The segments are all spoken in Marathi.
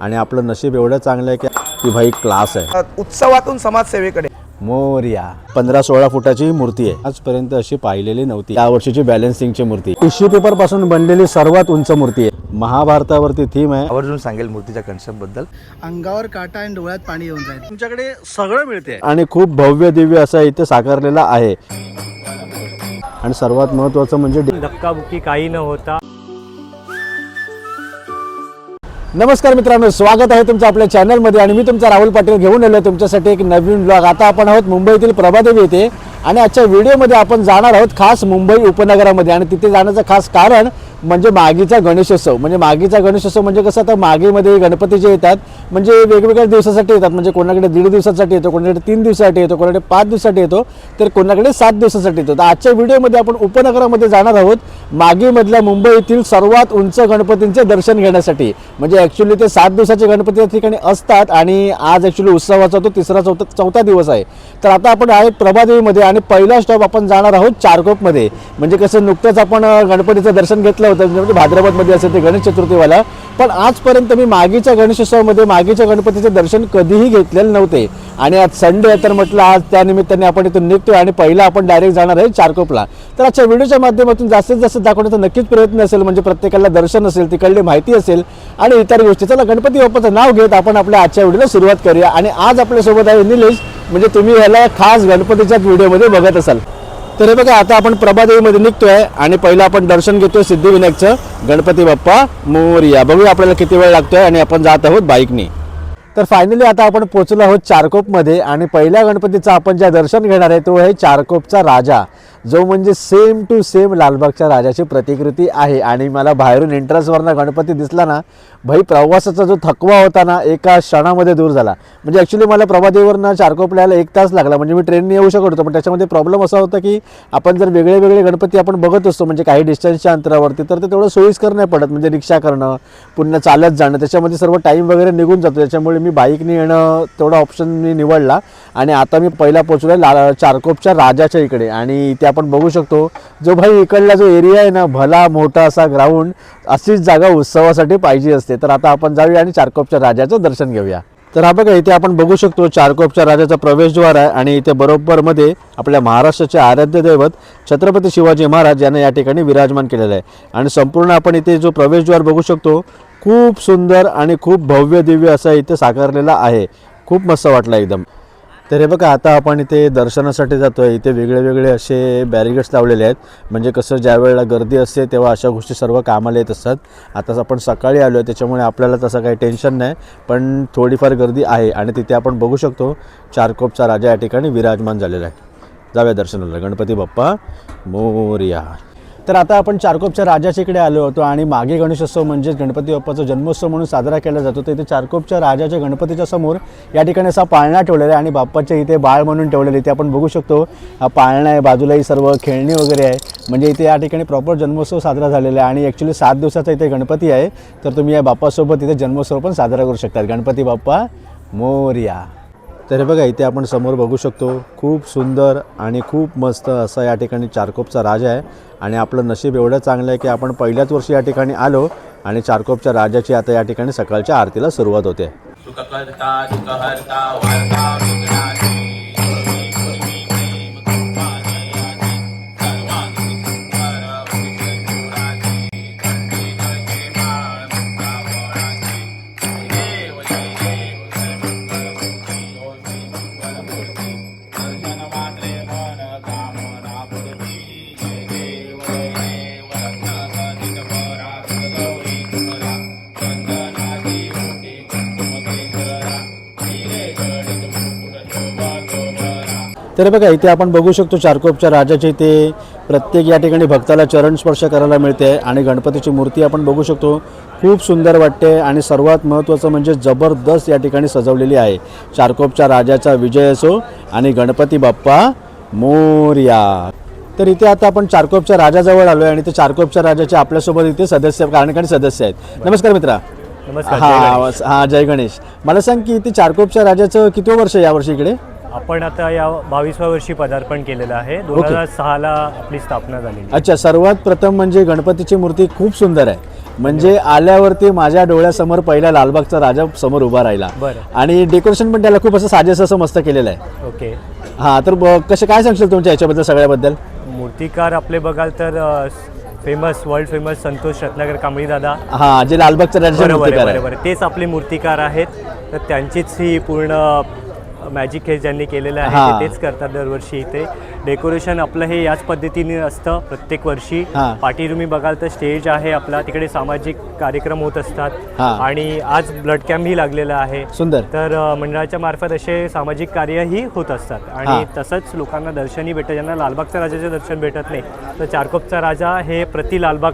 आणि आपलं नशीब एवढं चांगलं आहे की की भाई क्लास आहे. उत्सवातून समाजसेवेकडे. मोर्या. पंधरा सोळा फुटाची मूर्ती आहे. आजपर्यंत अशी पाहिलेली नव्हती. या वर्षीची बॅलन्सिंगची मूर्ती. टिश्यू पेपरपासून बनलेली सर्वात उंच मूर्ती आहे. महाभारतावरती थीम आहे. आवर्जून सांगेल मूर्तीच्या कन्सेप्टबद्दल. अंगावर काटा आणि डोळ्यात पाणी येऊन जाईल. तुमच्याकडे सगळं मिळते आणि खूप भव्य दिव्य असं इथे साकारलेला आहे. आणि सर्वात महत्वाचं म्हणजे धक्काबुक्की काही न होता. नमस्कार मित्रांनो स्वागत आहे तुमचं आपल्या चॅनलमध्ये आणि मी तुमचा राहुल पाटील घेऊन आलो तुमच्यासाठी एक नवीन ब्लॉग आता आपण आहोत मुंबईतील प्रभादेवी येथे आणि आजच्या व्हिडिओमध्ये आपण जाणार आहोत खास मुंबई उपनगरामध्ये आणि तिथे जाण्याचं खास कारण म्हणजे मागीचा गणेशोत्सव. म्हणजे मागीचा गणेशोत्सव म्हणजे कसं? आता मागेमध्ये गणपती जे येतात म्हणजे वेगवेगळ्या दिवसासाठी येतात. म्हणजे कोणाकडे दीड दिवसासाठी येतो कोणाकडे तीन दिवसासाठी येतो कोणाकडे पाच दिवसासाठी येतो तर कोणाकडे सात दिवसासाठी येतो. तर आजच्या व्हिडिओमध्ये आपण उपनगरामध्ये जाणार आहोत. मागीमधल्या मुंबईतील सर्वात उंच गणपतींचे दर्शन घेण्यासाठी. म्हणजे ॲक्च्युली ते सात दिवसाचे गणपती या ठिकाणी असतात आणि आज ॲक्च्युली उत्सवाचा तो तिसरा चौथा चौथा दिवस आहे. तर आता आपण आहे प्रभादेवीमध्ये आणि पहिला स्टॉप आपण जाणार आहोत चारकोपमध्ये. म्हणजे कसं नुकतंच आपण गणपतीचं दर्शन घेतलं होतं म्हणजे भाद्रपदमध्ये असेल ते गणेश चतुर्थीवाला. पण आजपर्यंत मी मागीच्या गणेशोत्सवामध्ये मागीच्या गणपतीचे दर्शन कधीही घेतलेले नव्हते. आणि आज संडे आहे तर म्हटलं आज त्या निमित्ताने आपण इथून निघतोय आणि पहिला आपण डायरेक्ट जाणार आहे चारकोपला. तर आजच्या व्हिडिओच्या माध्यमातून जास्तीत जास्त दाखवण्याचा नक्कीच प्रयत्न असेल म्हणजे प्रत्येकाला दर्शन असेल तिकडली माहिती असेल आणि इतर गोष्टी चला गणपती बाप्पाचं नाव घेत आपण आपल्या आजच्या व्हिडिओला सुरुवात करूया. आणि आज आपल्यासोबत आहे निलेश म्हणजे तुम्ही ह्याला खास गणपतीच्याच व्हिडिओमध्ये बघत असाल. तर हे बघा आता आपण प्रभादेवीमध्ये निघतोय आणि पहिलं आपण दर्शन घेतोय सिद्धिविनायकचं. गणपती बाप्पा मोरया. बघूया आपल्याला किती वेळ लागतोय आणि आपण जात आहोत बाईकनी. तर फायनली आता आपण पोहोचलो आहोत चारकोपमध्ये आणि पहिल्या गणपतीचं आपण ज्या दर्शन घेणार आहे तो आहे चारकोपचा राजा. जो म्हणजे सेम टू सेम लालबागच्या राजाची प्रतिकृती आहे. आणि मला बाहेरून एंट्रन्सवरनं गणपती दिसला ना भाई प्रवासाचा जो थकवा होता ना एका क्षणामध्ये दूर झाला. म्हणजे ॲक्च्युली मला प्रभादेवीवरनं चारकोपल्याला एक तास लागला. म्हणजे मी ट्रेनने येऊ शकत होतो पण त्याच्यामध्ये प्रॉब्लेम असा होता की आपण जर वेगळे वेगळे गणपती आपण बघत असतो म्हणजे काही डिस्टन्सच्या अंतरावरती तर ते तेवढं सोयीस्कर नाही पडत. म्हणजे रिक्षा करणं पुन्हा चालत जाणं त्याच्यामध्ये सर्व टाईम वगैरे निघून जातो. त्याच्यामुळे मी बाईकने येणं तेवढा ऑप्शन मी निवडला. आणि आता मी पहिला पोचलो आहे ला चारकोपच्या राजाच्या इकडे. आणि त्या आपण बघू शकतो जो भाई इकडला जो एरिया आहे ना भला मोठा असा ग्राउंड अशीच जागा उत्सवासाठी पाहिजे असते. तर आता आपण जाऊया आणि चारकोपच्या राजाचं दर्शन घेऊया. तर हा बघा इथे आपण बघू शकतो चारकोपच्या राजाचा प्रवेशद्वार आहे आणि इथे बरोबरमध्ये आपल्या महाराष्ट्राचे आराध्य दैवत छत्रपती शिवाजी महाराज यांना या ठिकाणी विराजमान केलेलं आहे. आणि संपूर्ण आपण इथे जो प्रवेशद्वार बघू शकतो खूप सुंदर आणि खूप भव्य दिव्य असं इथे साकारलेला आहे. खूप मस्त वाटलं एकदम. तर हे बघा आता आपण इथे दर्शनासाठी जातो आहे इथे वेगळे वेगळे असे बॅरिगेड्स लावलेले आहेत. म्हणजे कसं ज्या वेळेला गर्दी असते तेव्हा अशा गोष्टी सर्व कामाला येत असतात. आताच आपण सकाळी आलो आहे त्याच्यामुळे आपल्याला तसं काही टेन्शन नाही. पण थोडीफार गर्दी आहे आणि तिथे आपण बघू शकतो चारकोपचा राजा या ठिकाणी विराजमान झालेला आहे. जाऊया दर्शनाला. गणपती बाप्पा मोर्या. तर आता आपण चारकोपच्या राजाच्या इकडे आलो होतो आणि मागे गणेशोत्सव म्हणजेच गणपती बाप्पाचा जन्मोत्सव म्हणून साजरा केला जातो. तर इथे चारकोपच्या राजाच्या गणपतीच्या समोर या ठिकाणी असा पाळणा ठेवलेला आहे आणि बाप्पाच्या इथे बाळ म्हणून ठेवलेले इथे आपण बघू शकतो हा पाळणा आहे बाजूलाही सर्व खेळणी वगैरे आहे. म्हणजे इथे या ठिकाणी प्रॉपर जन्मोत्सव साजरा झालेला आहे आणि ॲक्च्युली सात दिवसाचा इथे गणपती आहे. तर तुम्ही या बाप्पासोबत इथे जन्मोत्सव पण साजरा करू शकतात. गणपती बाप्पा मोर्या. तर हे बघा इथे आपण समोर बघू शकतो खूप सुंदर आणि खूप मस्त असा या ठिकाणी चारकोपचा राजा आहे. आणि आपलं नशीब एवढं चांगलं आहे की आपण पहिल्याच वर्षी या ठिकाणी आलो आणि चारकोपच्या राजाची आता या ठिकाणी सकाळच्या आरतीला सुरुवात होते. तर बघा इथे आपण बघू शकतो चारकोपच्या राजाच्या इथे प्रत्येक या ठिकाणी भक्ताला चरण स्पर्श करायला मिळते आणि गणपतीची मूर्ती आपण बघू शकतो. खूप सुंदर वाटते आणि सर्वात महत्त्वाचं म्हणजे जबरदस्त या ठिकाणी सजवलेली आहे. चारकोपच्या राजाचा विजय असो आणि गणपती बाप्पा मोर्या. तर इथे आता आपण चारकोपच्या राजाजवळ आलो आहे आणि ते चारकोपच्या राजाचे आपल्यासोबत इथे सदस्य कार्यकारी सदस्य आहेत. नमस्कार मित्रा. नमस्कार हा. हा जय गणेश. मला सांग की इथे चारकोपच्या राजाचं किती वर्ष यावर्षी इकडे? आपण आता या बावीसव्या वर्षी पदार्पण केलेलं आहे. दोन हजार सहाला आपली स्थापना झालेली अच्छा सर्वात प्रथम म्हणजे गणपतीची मूर्ती खूप सुंदर आहे. म्हणजे आल्यावरती माझ्या डोळ्यासमोर पहिला लालबागचा राजा समोर उभा राहिला. बरं. आणि डेकोरेशन पण त्याला खूप असं साजेस असं मस्त केलेलं आहे. ओके. हा तर ब- कसं काय सांगशील तुमच्या याच्याबद्दल सगळ्याबद्दल? मूर्तिकार आपले बघाल तर famous world famous Santosh Ratnakar Kambli दादा. हा जे लालबागचा राजा बरोबर आहे मूर्तिकार आहे. बरोबर आहे. तेच आपले मूर्तिकार आहेत. तर त्यांचीच ही पूर्ण मॅजिक हे ज्यांनी केलेलं हा. आहे ते तेच करतात दरवर्षी इथे डेकोरेशन आपलं हे याच पद्धतीने असतं प्रत्येक वर्षी हा. पाठी तुम्ही बघाल तर स्टेज आहे आपला तिकडे सामाजिक कार्यक्रम होत असतात हा. आणि आज ब्लड कॅम्पही लागलेला आहे सुंदर तर मंडळाच्या मार्फत असे सामाजिक कार्यही होत असतात हा. आणि तसंच लोकांना दर्शनही भेटत ज्यांना लालबागच्या राजाचे दर्शन भेटत नाही तर चारकोपचा राजा हे प्रति लालबाग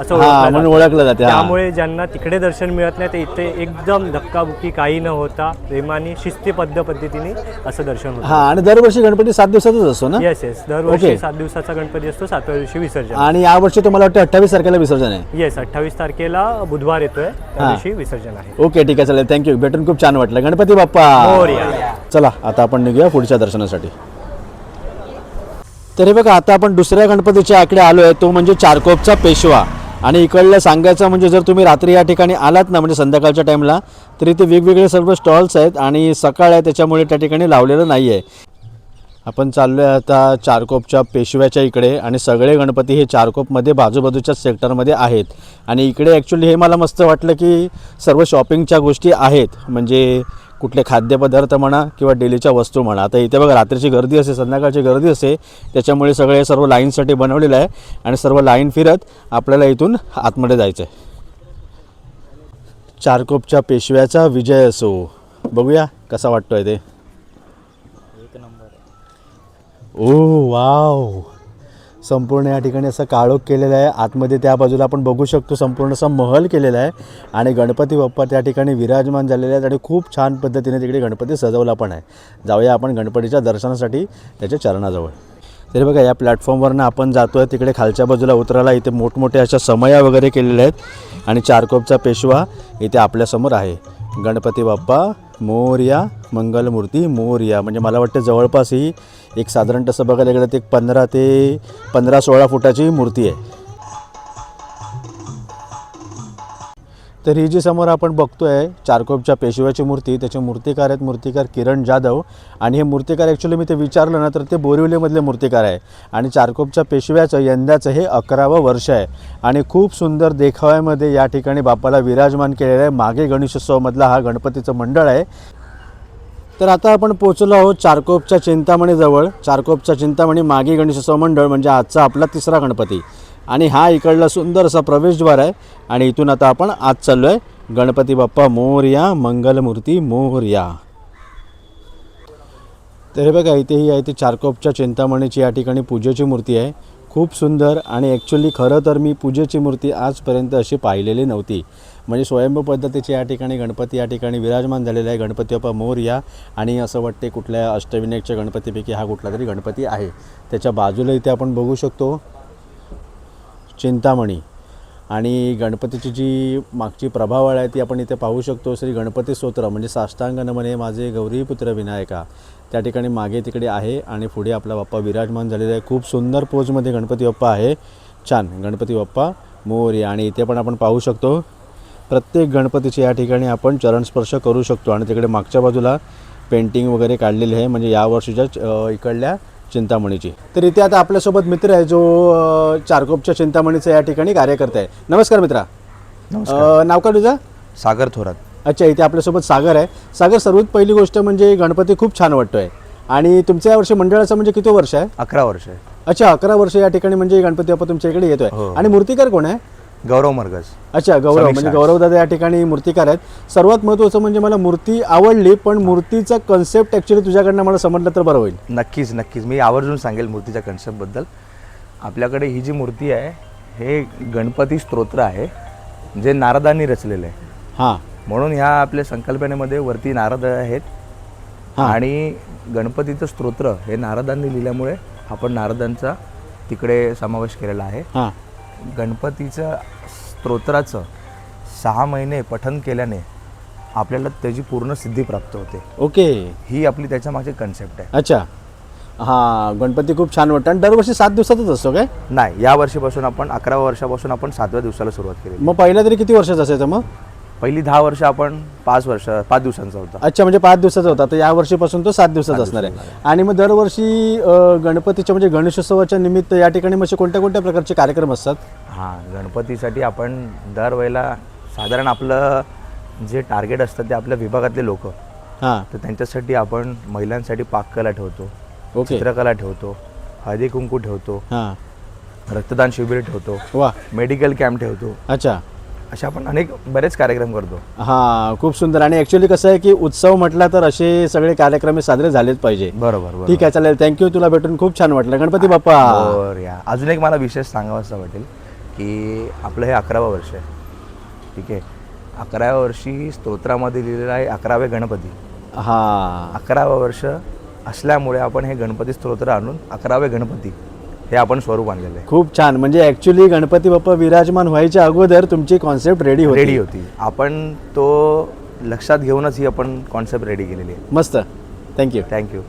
असं हा ओळखलं म्हणून जातं. ओळखलं जाते हा. त्यामुळे ज्यांना तिकडे दर्शन मिळत नाही ते इथे एकदम धक्काबुक्की काही न होता प्रेमाने शिस्तीबद्ध पद्धतीने असं दर्शन होतं. हा आणि दरवर्षी गणपती सात दिवसातच असतो ना? येस येस दरवर्षी. सात दिवसाचा गणपती असतो सातव्या दिवशी विसर्जन. आणि यावर्षी तुम्हाला वाटतं अठ्ठावीस तारखेला विसर्जन आहे? येस अठ्ठावीस तारखेला बुधवार येतोय त्या हा. दिवशी विसर्जन आहे. ओके ठीक आहे चालेल. थँक्यू भेटून खूप छान वाटलं. गणपती बाप्पा! मोरया. चला आता आपण निघूया पुढच्या दर्शनासाठी. तर हे बघा आता आपण दुसऱ्या गणपतीच्या आकडे आलो आहे तो म्हणजे चारकोपचा पेशवा. आणि इकडलं सांगायचं म्हणजे जर तुम्ही रात्री या ठिकाणी आलात ना म्हणजे संध्याकाळच्या टाईमला तर इथे वेगवेगळे सर्व स्टॉल्स आहेत आणि सकाळ आहे त्याच्यामुळे त्या ठिकाणी लावलेलं नाही आहे आपण चाललो आहे आता चारकोपच्या पेशव्याच्या इकडे आणि सगळे गणपती हे चारकोपमध्ये बाजूबाजूच्या सेक्टरमध्ये आहेत. आणि इकडे ॲक्च्युली हे मला मस्त वाटलं की सर्व शॉपिंगच्या गोष्टी आहेत. म्हणजे कुठले खाद्यपदार्थ म्हणा किंवा डेलीच्या वस्तू म्हणा. आता इथे बघा रात्रीची गर्दी असते संध्याकाळची गर्दी असते त्याच्यामुळे सगळे सर्व लाईनसाठी बनवलेलं आहे आणि सर्व लाईन फिरत आपल्याला इथून आतमध्ये जायचं आहे चारकोपच्या पेशव्याचा विजय असो. बघूया कसा वाटतोय ते. Oh wow. संपूर्ण या ठिकाणी असं काळोख केलेलं आहे. आतमध्ये त्या बाजूला आपण बघू शकतो संपूर्ण असा महल केलेला आहे. आणि गणपती बाप्पा त्या ठिकाणी विराजमान झालेले आहेत आणि खूप छान पद्धतीने तिकडे गणपती सजवला पण आहे. जाऊया आपण गणपतीच्या दर्शनासाठी त्याच्या चरणाजवळ. तरी बघा या प्लॅटफॉर्मवरनं आपण जातो आहे तिकडे खालच्या बाजूला उतरायला इथे मोठमोठे अशा समया वगैरे केलेल्या आहेत. आणि चारकोपचा पेशवा इथे आपल्यासमोर आहे. गणपती बाप्पा मोरया मंगलमूर्ती मोरया. म्हणजे मला वाटतं जवळपास ही एक साधारण तसं बघायला गेलं तर एक पंधरा ते पंधरा सोळा फुटाची मूर्ती आहे. तर ही जी समोर आपण बघतोय चारकोपच्या पेशव्याची मूर्ती त्याचे मूर्तिकार आहेत मूर्तिकार किरण जाधव. आणि हे मूर्तिकार ॲक्च्युली मी ते विचारलं ना तर ते बोरिवलीमधले मूर्तिकार आहे. आणि चारकोपच्या पेशव्याचं यंदाचं हे अकरावं वर्ष आहे. आणि खूप सुंदर देखाव्यामध्ये या ठिकाणी बापाला विराजमान केलेलं आहे. मागे गणेशोत्सवमधला हा गणपतीचं मंडळ आहे. तर आता आपण पोचलो आहोत चारकोपच्या चिंतामणीजवळ चारकोपच्या चिंतामणी मागे गणेशोत्सव मंडळ म्हणजे आजचा आपला तिसरा गणपती. आणि हा इकडला सुंदर असा प्रवेशद्वार आहे आणि इथून आता आपण आज चाललो आहे गणपती बाप्पा मोरया मंगलमूर्ती मोरया. तर हे बघा इथे ही आहे ती चारकोपच्या चिंतामणीची या ठिकाणी पूजेची मूर्ती आहे. खूप सुंदर आणि ॲक्च्युली खरं तर मी पूजेची मूर्ती आजपर्यंत अशी पाहिलेली नव्हती. म्हणजे स्वयंभू पद्धतीचे या ठिकाणी गणपती या ठिकाणी विराजमान झालेले आहे. गणपती बाप्पा मोरया आणि असं वाटते कुठल्या अष्टविनायकच्या गणपतीपैकी हा कुठला तरी गणपती आहे. त्याच्या बाजूला इथे आपण बघू शकतो चिंतामणी. आणि गणपतीची जी मागची प्रभावळ आहे ती आपण इथे पाहू शकतो. श्री गणपती स्तोत्र म्हणजे साष्टांग नमने माझे गौरीपुत्र विनायका. त्या ठिकाणी मागे तिकडे आहे आणि पुढे आपला बाप्पा विराजमान झालेला आहे. खूप सुंदर पोजमध्ये गणपती बाप्पा आहे. छान. गणपती बाप्पा मोरया. आणि इथे पण आपण पाहू शकतो प्रत्येक गणपतीचे या ठिकाणी आपण चरणस्पर्श करू शकतो. आणि तिकडे मागच्या बाजूला पेंटिंग वगैरे काढलेली आहे. म्हणजे या वर्षीच्या इकडल्या चिंतामणीची. तर इथे आता आपल्यासोबत मित्र आहे जो चारकोपच्या चिंतामणीचा या ठिकाणी कार्यकर्ता आहे. नमस्कार मित्रा. नाव का तुझं? सागर थोरात. अच्छा इथे आपल्यासोबत सागर आहे. सागर सर्वात पहिली गोष्ट म्हणजे गणपती खूप छान वाटतोय. आणि तुमच्या यावर्षी मंडळाचं म्हणजे किती वर्ष आहे? अकरा वर्ष आहे. अच्छा अकरा वर्ष या ठिकाणी म्हणजे गणपती बाप्पा तुमच्या इकडे येतोय. हो. आणि मूर्तिकार कोण आहे? गौरव मर्गज. अच्छा गौरव. म्हणजे गौरवदादा या ठिकाणी मूर्तिकार आहेत. सर्वात महत्त्वाचं म्हणजे मला मूर्ती आवडली पण मूर्तीचा कन्सेप्ट ॲक्च्युली तुझ्याकडनं मला समजलं तर बरं होईल. नक्कीच नक्कीच. मी आवर्जून सांगेल मूर्तीच्या कन्सेप्टबद्दल आपल्याकडे ही जी मूर्ती आहे हे गणपती स्तोत्र आहे जे नारदांनी रचलेलं आहे. हां. म्हणून ह्या आपल्या संकल्पनेमध्ये वरती नारद आहेत. हां. आणि गणपतीचं स्तोत्र हे नारदांनी लिहिल्यामुळे आपण नारदांचा तिकडे समावेश केलेला आहे. हां. गणपतीचं स्तोत्राचं सहा महिने पठन केल्याने आपल्याला त्याची पूर्ण सिद्धी प्राप्त होते. ओके. ही आपली त्याच्या मागची कन्सेप्ट आहे. अच्छा. हा गणपती खूप छान वाटतं. आणि दरवर्षी सात दिवसातच असतो काय? नाही या वर्षीपासून आपण अकराव्या वर्षापासून आपण सातव्या दिवसाला सुरुवात केली मग पहिला तरी किती वर्षाचा असायचं मग? पहिली दहा वर्ष आपण पाच वर्ष पाच दिवसांचा होता. अच्छा म्हणजे पाच दिवसाचा होता. तर या वर्षीपासून तो सात दिवसाचा असणार आहे. आणि मग दरवर्षी अ, गणपतीच्या म्हणजे गणेशोत्सवाच्या निमित्त या ठिकाणी म्हणजे कोणत्या कोणत्या प्रकारचे कार्यक्रम असतात? हां गणपतीसाठी आपण दरवेळेला साधारण आपलं जे टार्गेट असतं ते आपल्या विभागातले लोक. हां. तर त्यांच्यासाठी आपण महिलांसाठी पाककला ठेवतो ओके. चित्रकला ठेवतो हळदी कुंकू ठेवतो हां. रक्तदान शिबिर ठेवतो वा. मेडिकल कॅम्प ठेवतो. अच्छा. असे आपण अनेक बरेच कार्यक्रम करतो. हां खूप सुंदर. आणि ॲक्च्युली कसं आहे की उत्सव म्हटला तर असे सगळे कार्यक्रम हे साजरे झालेच पाहिजे. बरोबर बरोबर. ठीक आहे चालेल. थँक्यू तुला भेटून खूप छान वाटलं. गणपती बाप्पा. बरं या. अजून एक मला विशेष सांगावं वाटेल की आपलं हे अकरावं वर्ष आहे. ठीक आहे? अकराव्या वर्षी स्तोत्रामध्ये लिहिलेलं आहे अकरावे गणपती. हां. अकरावं वर्ष असल्यामुळे आपण हे गणपती स्तोत्र आणून अकरावे गणपती हे आपण स्वरूप आणलेलं आहे. खूप छान. म्हणजे ॲक्च्युली गणपती बाप्पा विराजमान व्हायच्या अगोदर तुमची कॉन्सेप्ट रेडी होती. रेडी होती. आपण तो लक्षात घेऊनच ही आपण कॉन्सेप्ट रेडी केलेली आहे. मस्त. थँक्यू थँक्यू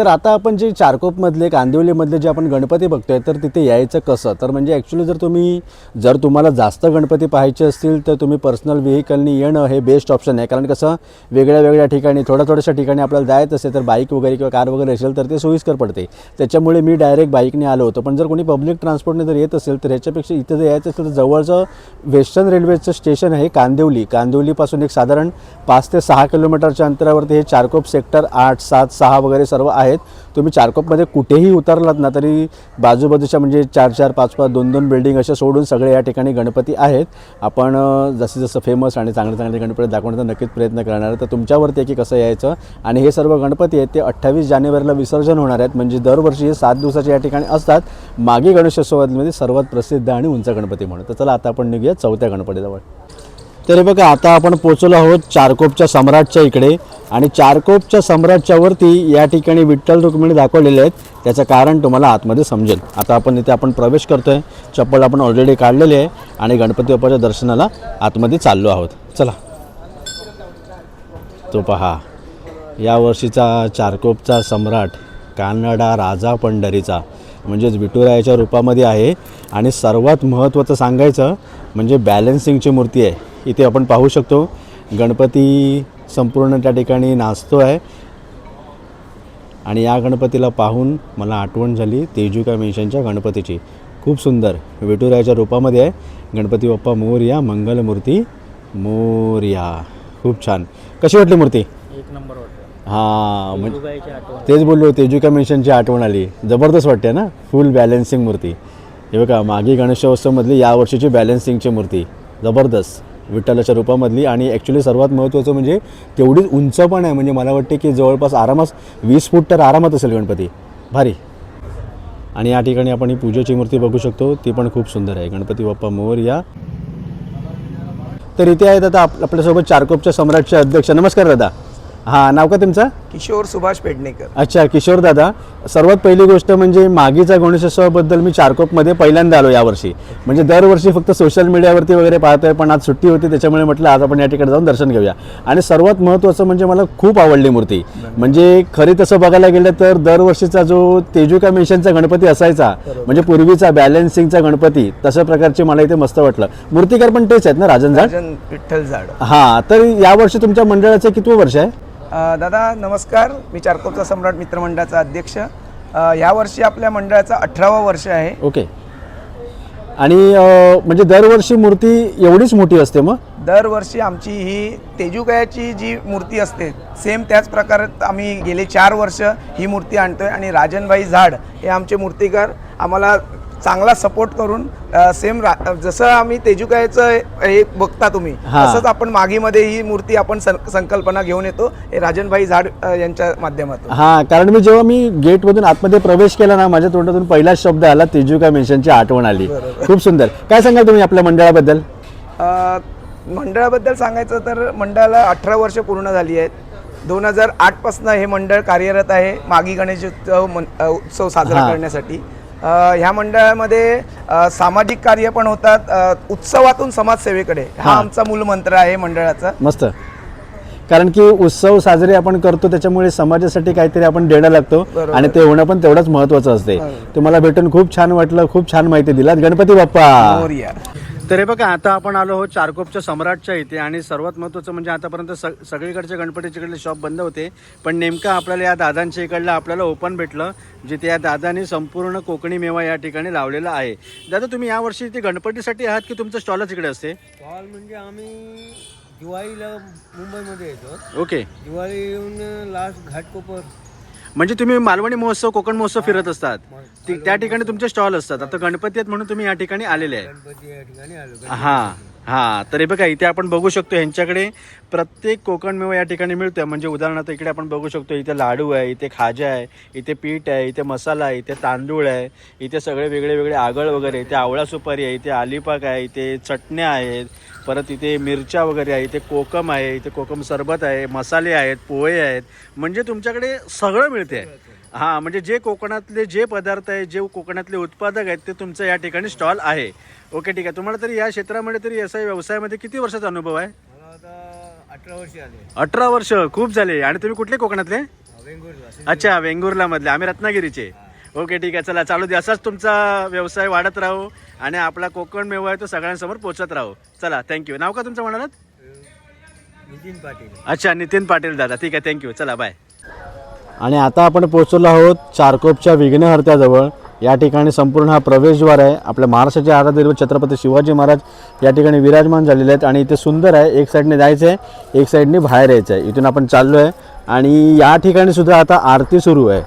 तर आता आपण जे चारकोपमधले कांदिवलीमधले जे आपण गणपती बघतोय तर तिथे यायचं कसं? तर म्हणजे ॲक्च्युली जर तुम्ही जर तुम्हाला जास्त गणपती पाहायचे असतील तर तुम्ही पर्सनल व्हेकलनी येणं हे बेस्ट ऑप्शन आहे. कारण कसं वेगळ्या वेगळ्या ठिकाणी थोड्या थोड्याशा ठिकाणी आपल्याला जायचं असेल तर बाईक वगैरे किंवा कार वगैरे असेल तर ते सोयीस्कर पडते. त्याच्यामुळे मी डायरेक्ट बाईकने आलो होतो. पण जर कोणी पब्लिक ट्रान्सपोर्टने जर येत असेल तर ह्याच्यापेक्षा इथं जर यायचं असेल तर जवळचं वेस्टर्न रेल्वेचं स्टेशन आहे कांदिवली. कांदिवलीपासून एक साधारण पाच ते सहा किलोमीटरच्या अंतरावरती हे चारकोप सेक्टर आठ सात सहा वगैरे सर्व आहे आहेत. तुम्ही चारकोपमध्ये कुठेही उतरलात ना तरी बाजूबाजूच्या म्हणजे चार चार पाच पाच दोन दोन बिल्डिंग अशा सोडून सगळे या ठिकाणी गणपती आहेत. आपण जसं जसं फेमस आणि चांगले चांगले गणपती दाखवण्याचा नक्कीच प्रयत्न करणार तर तुमच्यावरती आहे की कसं यायचं? आणि हे सर्व गणपती आहेत ते अठ्ठावीस जानेवारीला विसर्जन होणार आहेत. म्हणजे दरवर्षी हे सात दिवसाचे या ठिकाणी असतात. मागे गणेशोत्सवामध्ये सर्वात प्रसिद्ध आणि उंच गणपती म्हणून. तर चला आता आपण निघूया चौथ्या गणपतीजवळ. तरी बघा आता आपण पोचलो आहोत चारकोपच्या सम्राटच्या इकडे आणि चारकोपच्या सम्राटच्या वरती या ठिकाणी विठ्ठल रुक्मिणी दाखवलेले आहेत. त्याचं कारण तुम्हाला आतमध्ये समजेल. आता आपण इथे आपण प्रवेश करतोय. चप्पल आपण ऑलरेडी काढलेली आहे आणि गणपती बाप्पाच्या दर्शनाला आतमध्ये चाललो आहोत. चला. तो पहा. या वर्षीचा चारकोपचा सम्राट कानडा राजा पंढरीचा म्हणजेच विठुरायाच्या रूपामध्ये आहे. आणि सर्वात महत्त्वाचं सांगायचं म्हणजे बॅलेन्सिंगची मूर्ती आहे. इथे आपण पाहू शकतो गणपती संपूर्ण त्या ठिकाणी नाचतो आहे. आणि या गणपतीला पाहून मला आठवण झाली तेजुका मेन्शनच्या गणपतीची. खूप सुंदर विठुरायाच्या रूपामध्ये आहे. गणपती बाप्पा मोरया मंगलमूर्ती मोरया. खूप छान. कशी वाटली मूर्ती? एक नंबर हां म्हणजे तेच बोललो तेजुका मेन्शनची आठवण आली. जबरदस्त वाटते ना? फुल बॅलन्सिंग मूर्ती. हे बघा मागे गणेशोत्सवमधली या वर्षीची बॅलन्सिंगची मूर्ती. जबरदस्त. विठ्ठलाच्या रूपामधली. आणि ॲक्च्युली सर्वात महत्त्वाचं म्हणजे तेवढीच उंच पण आहे. म्हणजे मला वाटते की जवळपास आरामात वीस फूट तर आरामात असेल गणपती. भारी. आणि या ठिकाणी आपण ही पूजेची मूर्ती बघू शकतो. ती पण खूप सुंदर आहे. गणपती बाप्पा मोर या. तर इथे आहेत आता आप आपल्यासोबत चारकोपच्या सम्राटचे अध्यक्ष. नमस्कार दादा. हां नाव का तुमचं? किशोर सुभाष पेडणेकर. अच्छा किशोर दादा सर्वात पहिली गोष्ट म्हणजे मागीचा गणेशोत्सवाबद्दल मी चारकोपमध्ये पहिल्यांदा आलो यावर्षी. म्हणजे दरवर्षी फक्त सोशल मीडियावरती वगैरे पाहतोय पण आज सुट्टी होती त्याच्यामुळे म्हटलं आज आपण या ठिकाणी जाऊन दर्शन घेऊया. आणि सर्वात महत्त्वाचं म्हणजे मला खूप आवडली मूर्ती. म्हणजे खरी तसं बघायला गेलं तर दरवर्षीचा जो तेजुका मेन्शनचा गणपती असायचा म्हणजे पूर्वीचा बॅलन्सिंगचा गणपती तशा प्रकारचे मला इथे मस्त वाटलं. मूर्तिकार पण तेच आहेत ना राजन झाड? विठ्ठल झाड. हां तर यावर्षी तुमच्या मंडळाचं कितवं वर्ष आहे? दादा नमस्कार. मी चारकोपचा सम्राट मित्रमंडळाचा अध्यक्ष. यावर्षी आपल्या मंडळाचा अठरावा वर्ष आहे. ओके. आणि म्हणजे दरवर्षी मूर्ती एवढीच मोठी असते मग? दरवर्षी आमची ही तेजुकयाची जी मूर्ती असते सेम त्याच प्रकारात आम्ही गेले चार वर्ष ही मूर्ती आणतोय. आणि राजनभाई झाड हे आमचे मूर्तिकार. आम्हाला चांगला सपोर्ट करून सेम जसं आम्ही तेजुकायचं हे बघता तुम्ही. तसंच आपण मागीमध्ये ही मूर्ती आपण संकल्पना घेऊन येतो हे राजनभाई झाड यांच्या माध्यमातून. हां कारण मी जेव्हा मी गेटमधून आतमध्ये प्रवेश केला ना माझ्या तोंडातून पहिलाच शब्द आला तेजुका मेन्शनची आठवण आली. खूप सुंदर. काय सांगाल तुम्ही आपल्या मंडळाबद्दल? मंडळाबद्दल सांगायचं तर मंडळाला अठरा वर्ष पूर्ण झाली आहेत. दोन हजार आठपासून हे मंडळ कार्यरत आहे मागी गणेश उत्सव उत्सव साजरा. करण्यासाठी. ह्या मंडळामध्ये सामाजिक कार्य पण होतात उत्सवातून समाजसेवेकडे. हा. आमचा मूलमंत्र आहे मंडळाचा. मस्त. कारण की उत्सव साजरे आपण करतो त्याच्यामुळे समाजासाठी काहीतरी आपण देणं लागतो आणि ते होणं पण तेवढंच महत्वाचं असते. तुम्हाला भेटून खूप छान वाटलं खूप छान माहिती दिलात. गणपती बाप्पा. तर हे बघा आता आपण आलो आहोत चारकोपच्या सम्राटच्या इथे आणि सर्वात महत्त्वाचं म्हणजे आतापर्यंत स सगळीकडचे गणपतीचे इकडले शॉप बंद होते. पण नेमकं आपल्याला या दादांच्या इकडलं आपल्याला ओपन भेटलं जिथे या दादांनी संपूर्ण कोकणी मेवा या ठिकाणी लावलेला आहे. दादा तुम्ही यावर्षी इथे गणपतीसाठी आहात की तुमचं स्टॉलच इकडे असते? हॉल म्हणजे आम्ही दिवाळीला मुंबईमध्ये येतो. ओके दिवाळी येऊन लास्ट घाटकोपर म्हणजे तुम्ही मालवणी महोत्सव कोकण महोत्सव फिरत असतात. ती- त्या ठिकाणी तुमचे स्टॉल असतात. आता गणपती आहेत म्हणून तुम्ही या ठिकाणी आलेले आहे गणपती या ठिकाणी आलो हां हां. तर हे बघा इथे आपण बघू शकतो ह्यांच्याकडे प्रत्येक कोकण मेवा या ठिकाणी मिळतोय. म्हणजे उदाहरणार्थ इकडे आपण बघू शकतो इथे लाडू आहे इथे खाजा आहे इथे पीठ आहे इथे मसाला आहे इथे तांदूळ आहे इथे सगळे वेगळे वेगळे आगळ वगैरे इथे आवळा सुपारी आहे इथे आलिपाक आहे इथे चटण्या आहेत परत इथे मिरच्या वगैरे आहे इथे कोकम आहे इथे कोकम सरबत आहे मसाले आहेत पोहे आहेत. म्हणजे तुमच्याकडे सगळं मिळते. हां म्हणजे जे कोकणातले जे पदार्थ आहे जे कोकणातले उत्पादक आहेत ते तुमचं या ठिकाणी स्टॉल आहे. ओके ठीक आहे. तुम्हाला तरी या क्षेत्रामध्ये तरी असा व्यवसायामध्ये किती वर्षाचा अनुभव आहे? अठरा वर्ष आले अठरा वर्ष खूप झाले. आणि तुम्ही कुठले कोकणातले? अच्छा वेंगुर्ला मधले आम्ही रत्नागिरीचे. ओके ठीक आहे. चला चालू दे. असाच तुमचा व्यवसाय वाढत राहू आणि आपला कोकण मेवा आहे तो सगळ्यांसमोर पोचत राहू. चला थँक्यू नाव का तुमचं म्हणालात? नितीन पाटील. अच्छा नितीन पाटील दादा. ठीक आहे थँक्यू चला बाय आणि आता आपण पोहोचलो आहोत चारकोपच्या विघ्नहर्त्याजवळ. या ठिकाणी संपूर्ण हा प्रवेशद्वार आहे. आपल्या महाराष्ट्राचे आराध्य छत्रपती शिवाजी महाराज या ठिकाणी विराजमान झालेले आहेत आणि इथे सुंदर आहे. एक साईडने जायचं आहे एक साईडने बाहेर यायचं आहे. इथून आपण चाललो आहे आणि या ठिकाणी सुद्धा आता आरती सुरू आहे.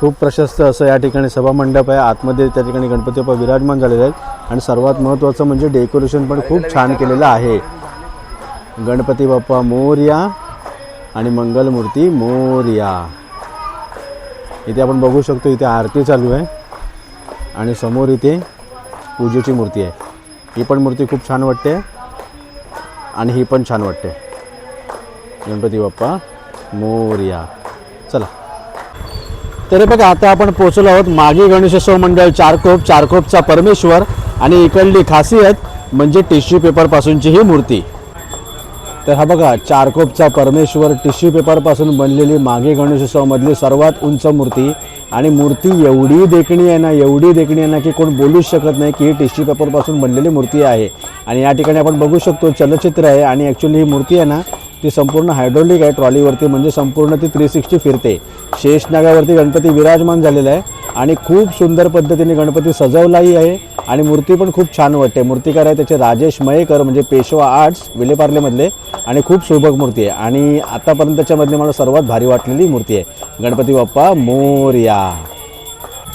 खूप प्रशस्त असं या ठिकाणी सभामंडप आहे. आतमध्ये त्या ठिकाणी गणपती बाप्पा विराजमान झालेले आहेत. आणि सर्वात महत्त्वाचं म्हणजे डेकोरेशन पण खूप छान केलेलं आहे. गणपती बाप्पा मोरया आणि मंगलमूर्ती मोर्या. इथे आपण बघू शकतो इथे आरती चालू आहे. आणि समोर इथे पूजेची मूर्ती आहे. ही पण मूर्ती खूप छान वाटते. आणि ही पण छान वाटते. गणपती बाप्पा मोरया. चला. तरी बघा आता आपण पोहोचलो आहोत मागी गणेशोत्सव मंडळ चारकोप चारकोपचा परमेश्वर आणि इकडली खासियत म्हणजे टिश्यू पेपरपासूनची ही मूर्ती. तर हा बघा चारकोपचा परमेश्वर टिश्यू पेपरपासून बनलेली मागे गणेशोत्सवामधली सर्वात उंच मूर्ती. आणि मूर्ती एवढी देखणी आहे ना एवढी देखणी आहे ना की कोण बोलूच शकत नाही की ही टिश्यू पेपरपासून बनलेली मूर्ती आहे. आणि या ठिकाणी आपण बघू शकतो चलचित्र आहे आणि ॲक्च्युली ही मूर्ती आहे ना ती संपूर्ण हायड्रोलिक आहे ट्रॉलीवरती म्हणजे संपूर्ण ती थ्री सिक्स्टी फिरते. शेषनागावरती गणपती विराजमान झालेला आहे आणि खूप सुंदर पद्धतीने गणपती सजवलाही आहे आणि मूर्ती पण खूप छान वाटते. मूर्तिकार आहे त्याचे राजेश मयेकर म्हणजे पेशवा आर्ट्स विलेपार्लेमधले आणि खूप सुबक मूर्ती आहे. आणि आतापर्यंतच्यामधली मला सर्वात भारी वाटलेली मूर्ती आहे. गणपती बाप्पा मोरया.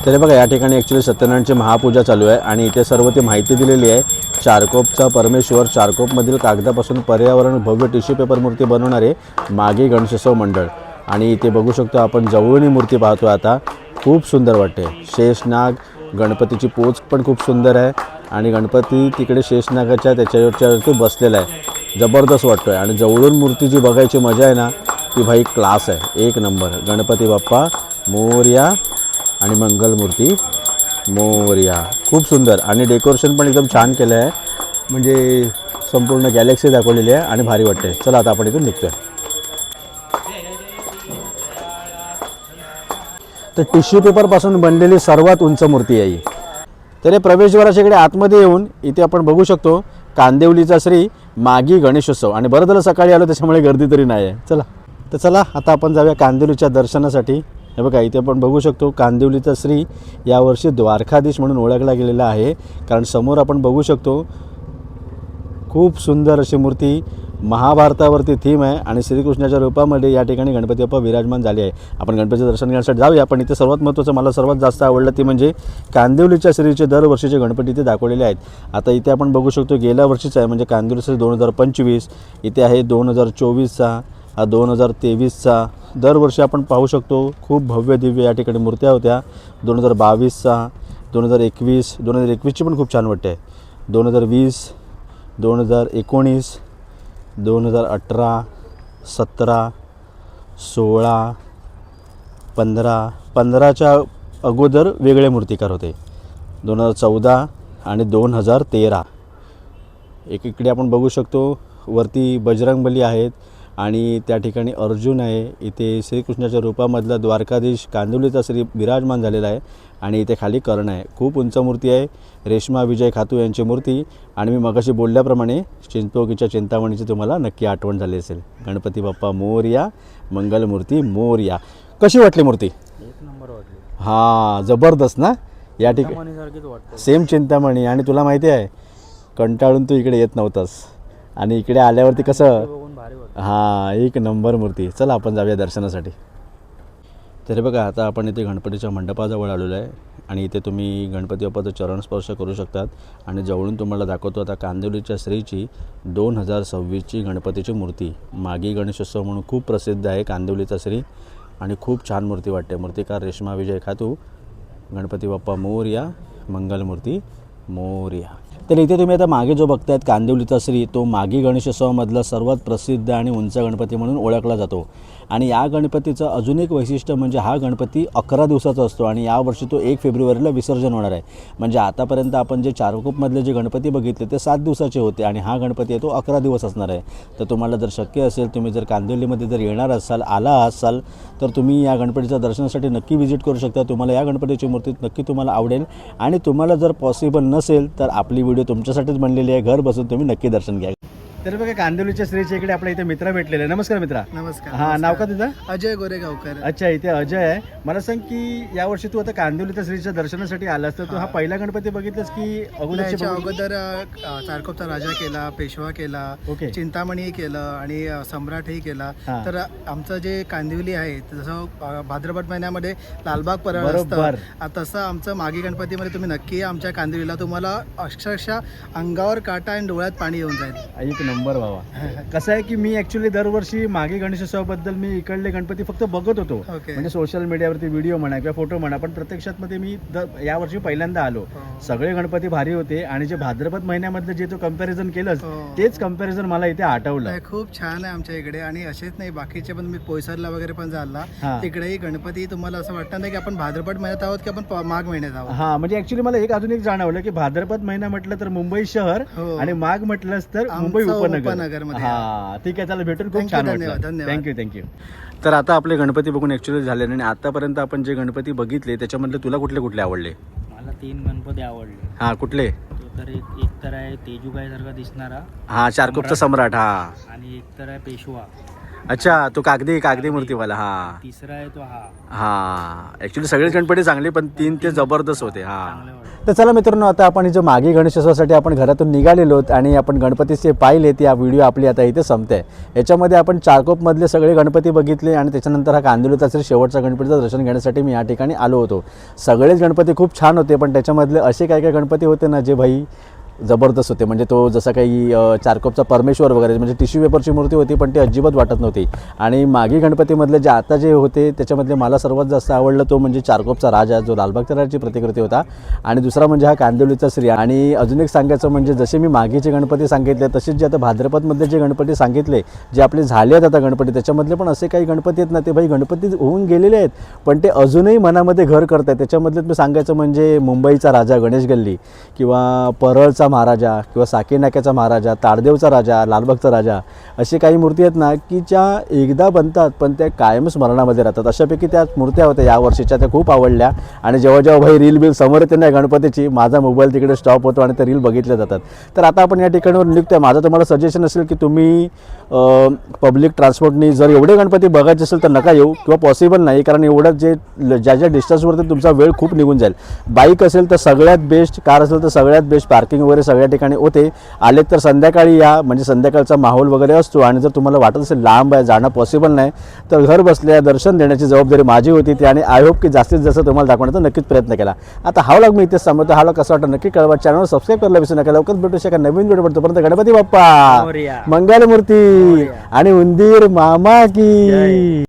तरी बघा या ठिकाणी ॲक्च्युली सत्यनारायणची महापूजा चालू आहे आणि इथे सर्व ती माहिती दिलेली आहे. चारकोपचा परमेश्वर चारकोपमधील कागदापासून पर्यावरण भव्य टिश्यू पेपर मूर्ती बनवणारे मागे गणेशोत्सव मंडळ. आणि इथे बघू शकतो आपण जवळून ही मूर्ती पाहतो आता. खूप सुंदर वाटते. शेषनाग गणपतीची पोच पण खूप सुंदर आहे. आणि गणपती तिकडे शेषनागाच्या त्याच्यावरच्यावरती बसलेला आहे. जबरदस्त वाटतो आहे आणि जवळून मूर्ती जी बघायची मजा आहे ना ती भाई क्लास आहे. एक नंबर. गणपती बाप्पा मोर्या आणि मंगलमूर्ती मोर्या खूप सुंदर. आणि डेकोरेशन पण एकदम छान केलं आहे म्हणजे संपूर्ण गॅलेक्सी दाखवलेली आहे आणि भारी वाटते चला आता आपण इथून निघतोय. तर टिश्यू पेपरपासून बनलेली सर्वात उंच मूर्ती आहे ही. तर हे प्रवेशद्वाराच्या इकडे आतमध्ये येऊन इथे आपण बघू शकतो कांदिवलीचा श्री मागी गणेशोत्सव. आणि बरं झालं सकाळी आलो त्याच्यामुळे गर्दी तरी नाही आहे चला. तर चला आता आपण जाऊया कांदिवलीच्या दर्शनासाठी. हे बघा इथे आपण बघू शकतो कांदिवलीचा श्री यावर्षी द्वारकाधीश म्हणून ओळखला गेलेला आहे. कारण समोर आपण बघू शकतो खूप सुंदर अशी मूर्ती महाभारतावरती थीम आहे आणि श्रीकृष्णाच्या रूपामध्ये या ठिकाणी गणपती बाप्पा विराजमान झाले आहे. आपण गणपतीचं दर्शन घेण्यासाठी जाऊया पण इथे सर्वात महत्त्वाचं मला सर्वात जास्त आवडलं ते म्हणजे कांदिवलीच्या श्रीचे दरवर्षीचे गणपती इथे दाखवलेले आहेत. आता इथे आपण बघू शकतो गेल्या वर्षीचं आहे म्हणजे कांदिवली श्री दोन हजार पंचवीस इथे आहे दोन हजार चोवीसचा हा दोन हजार तेवीसचा दरवर्षी आपण पाहू शकतो खूप भव्य दिव्य या ठिकाणी मूर्त्या होत्या. दोन हजार बावीसचा दोन हजार एकवीस दोन हजार एकवीसची पण खूप छान वाटते. दोन हजार वीस दोन हजार एकोणीस दोन हजार अठरा सतरा सोळा पंधरा पंधराच्या अगोदर वेगळे मूर्तिकार होते. दोन हजार चौदा आणि दोन हजार तेरा. एक इकडे आपण बघू शकतो वरती बजरंगबली आहेत आणि त्या ठिकाणी अर्जुन आहे. इथे श्रीकृष्णाच्या रूपामधला द्वारकाधीश कांदिवलीचा श्री विराजमान झालेला आहे आणि इथे खाली कर्ण आहे. खूप उंच मूर्ती आहे. रेश्मा विजय खातू यांची मूर्ती. आणि मी मगाशी बोलल्याप्रमाणे चिंचपोकीच्या चिंतामणीची तुम्हाला नक्की आठवण झाली असेल. गणपती बाप्पा मोरया मंगलमूर्ती मोरया. कशी वाटली मूर्ती? एक नंबर वाटली हां जबरदस्त ना? या ठिकाणी सेम चिंतामणी. आणि तुला माहिती आहे कंटाळून तू इकडे येत नव्हतास. आणि इकडे आल्यावरती कसं हां एक नंबर मूर्ती. चला आपण जाऊया दर्शनासाठी. तरी बघा आता आपण इथे गणपतीच्या मंडपाजवळ आलेलो आहे आणि इथे तुम्ही गणपती बाप्पाचं चरण स्पर्श करू शकतात. आणि जवळून तुम्हाला दाखवतो आता कांदिवलीच्या श्रीची दोन हजार सव्वीसची गणपतीची मूर्ती. मागी गणेशोत्सव म्हणून खूप प्रसिद्ध आहे कांदिवलीचा श्री. आणि खूप छान मूर्ती वाटते. मूर्तिकार रेश्मा विजय खातू गणपती बाप्पा मोरया मंगलमूर्ती मोरया. तर इथे तुम्ही आता मागे जो बघतायत कांदिवलीचा श्री तो मागी गणेशोत्सवामधला सर्वात प्रसिद्ध आणि उंच गणपती म्हणून ओळखला जातो. आणि या गणपतीचं अजून एक वैशिष्ट्य म्हणजे हा गणपती अकरा दिवसाचा असतो आणि यावर्षी तो एक फेब्रुवारीला विसर्जन होणार आहे. म्हणजे आतापर्यंत आपण जे चारकोपमधले जे गणपती बघितले ते सात दिवसाचे होते आणि हा गणपती आहे तो अकरा दिवस असणार आहे. तर तुम्हाला जर शक्य असेल तुम्ही जर कांदिवलीमध्ये जर येणार असाल आला असाल तर तुम्ही या गणपतीच्या दर्शनासाठी नक्की व्हिजिट करू शकता. तुम्हाला या गणपतीची मूर्ती नक्की तुम्हाला आवडेल. आणि तुम्हाला जर पॉसिबल नसेल तर आपली व्हिडिओ तुमच्यासाठीच बनलेली आहे. घर बसून तुम्ही नक्की दर्शन घ्या. तर बघा कांदिवलीच्या श्रीच्या इकडे आपल्या इथे मित्र भेटलेले नमस्कार मित्रा. नमस्कार हा नाव का तुझं? अजय गोरेगावकर. अच्छा इथे अजय आहे. मला सांग की यावर्षी तू आता कांदिवलीच्या श्रीच्या दर्शनासाठी आलास तर तू हा पहिला गणपती बघितलास की? अगोदर अ, चारकोपचा राजा केला पेशवा केला ओके. चिंतामणी केलं आणि सम्राटही केला. तर आमचं जे कांदिवली आहे जसं भाद्रपद महिन्यामध्ये लालबाग परळ. असतं. तसं आमचं मागी गणपतीमध्ये तुम्ही नक्की या आमच्या कांदिवलीला तुम्हाला अक्षरशः अंगावर काटा आणि डोळ्यात पाणी येऊन जाईल. नंबर बाबा कसं आहे की मी ऍक्च्युली दरवर्षी मागे गणेशोत्सवाबद्दल मी इकडले गणपती फक्त बघत होतो ओके. म्हणजे सोशल मीडियावरती व्हिडिओ म्हणा किंवा फोटो म्हणा पण प्रत्यक्षात मध्ये मी द- यावर्षी पहिल्यांदा आलो हो. सगळे गणपती भारी होते आणि जे भाद्रपद महिन्यामधलं जे तू कंपॅरिझन केलंस हो. तेच कंपॅरिझन मला इथे आठवलं नाही, खूप छान आहे आमच्या इकडे आणि असेच नाही बाकीचे पण मी पोयसरला वगैरे पण झाला हा. तिकडेही गणपती तुम्हाला असं वाटतं नाही की आपण भाद्रपड महिन्यात आहोत की आपण प- माघ महिन्यात आहोत हा म्हणजे ऍक्च्युली मला एक अजून एक जाणवलं की भाद्रपद महिना म्हटलं तर मुंबई शहर हो. आणि माघ म्हटलंच तर आमचं मुंबई उपनगर. हा ठीक आहे चला भेटून खूप छान धन्यवाद, वाटलं. थँक्यू थँक्यू तर आता आपले गणपती बघून ऍक्च्युली झाले आणि आतापर्यंत आपण जे गणपती बघितले त्याच्यामधले तुला कुठले कुठले आवडले? मला तीन गणपती आवडले. हा कुठले? तो तर एक एक तर आहे तेजूबाई सारखा दिसणारा. हा चारकोपचा सम्राट हा. आणि एक तर आहे पेशवा. अच्छा तो कागदी कागदी मूर्तीवाला हा. तिसरा आहे तो हा. हा. ऍक्च्युली सगळेच गणपती चांगले पण तीन ते जबरदस्त होते हा. तर चला मित्रांनो आता आपण जो मागे गणेशोत्सवासाठी आपण घरातून निघालेलो आहोत आणि आपण गणपतीचे पाहिले ती हा व्हिडिओ आपली आता इथे संपते. याच्यामध्ये आपण चारकोपमधले सगळे गणपती बघितले आणि त्याच्यानंतर हा कांदिवलीचा श्री शेवटचा गणपतीचं दर्शन घेण्यासाठी मी या ठिकाणी आलो होतो. सगळेच गणपती खूप छान होते पण त्याच्यामधले असे काही काही गणपती होते ना जे भाई जबरदस्त होते. म्हणजे तो जसं काही चारकोपचा परमेश्वर वगैरे म्हणजे टिश्यू पेपरची मूर्ती होती पण ती अजिबात वाटत नव्हती. आणि मागी गणपतीमधले जे आता जे होते त्याच्यामधले मला सर्वात जास्त आवडलं तो म्हणजे चारकोपचा राजा जो लालबागच्या राजाची प्रतिकृती होता. आणि दुसरा म्हणजे हा कांदिवलीचा श्री आणि अजून एक सांगायचं म्हणजे जसे मी मागीचे गणपती सांगितले तसेच जे आता भाद्रपदमधले जे गणपती सांगितले जे आपले झाले आहेत आता गणपती त्याच्यामधले पण असे काही गणपती आहेत ना ते भाई गणपती होऊन गेलेले आहेत. पण ते अजूनही मनामध्ये घर करत आहेत त्याच्यामधले मी सांगायचं म्हणजे मुंबईचा राजा गणेश गल्ली किंवा परळचा महाराजा किंवा साकीनाक्याचा महाराजा ताडदेवचा राजा लालबागचा राजा अशी काही मूर्ती आहेत ना की ज्या एकदा बनतात पण त्या कायम स्मरणामध्ये राहतात. अशापैकी त्या मूर्त्या होत्या या वर्षीच्या त्या खूप आवडल्या. आणि जेव्हा जेव्हा भाई रील बिल समोर येते ना गणपतीची माझा मोबाईल तिकडे स्टॉप होतो आणि त्या रील बघितल्या जातात. तर आता आपण या ठिकाणावर निघतो आहे माझं तुम्हाला सजेशन असेल की तुम्ही पब्लिक ट्रान्सपोर्टनी जर एवढे गणपती बघायचे असेल तर नका येऊ किंवा पॉसिबल नाही कारण एवढं जे ज्या ज्या डिस्टन्सवरती तुमचा वेळ खूप निघून जाईल. बाईक असेल तर सगळ्यात बेस्ट कार असेल तर सगळ्यात बेस्ट पार्किंग वगैरे सगळ्या ठिकाणी होते. आलेत तर संध्याकाळी या म्हणजे संध्याकाळचा माहोल वगैरे असतो आणि जर तुम्हाला वाटत असेल लांब आहे जाणं पॉसिबल नाही तर घर बसल्या दर्शन देण्याची जबाबदारी माझी होती. ती आणि आय होप की जास्तीत जास्त तुम्हाला दाखवण्याचा नक्कीच प्रयत्न केला. आता हा व्लॉग मी इथेच सांगतो हा कसा वाटतं नक्की कळवा. चॅनल सबस्क्राईब करायला विसरू नका. लवकरच भेटू शका नवीन व्हिडिओ पडतो पर्यंत गणपती बाप्पा. मोरया. मंगलमूर्ती आणि उंदीर मामा की.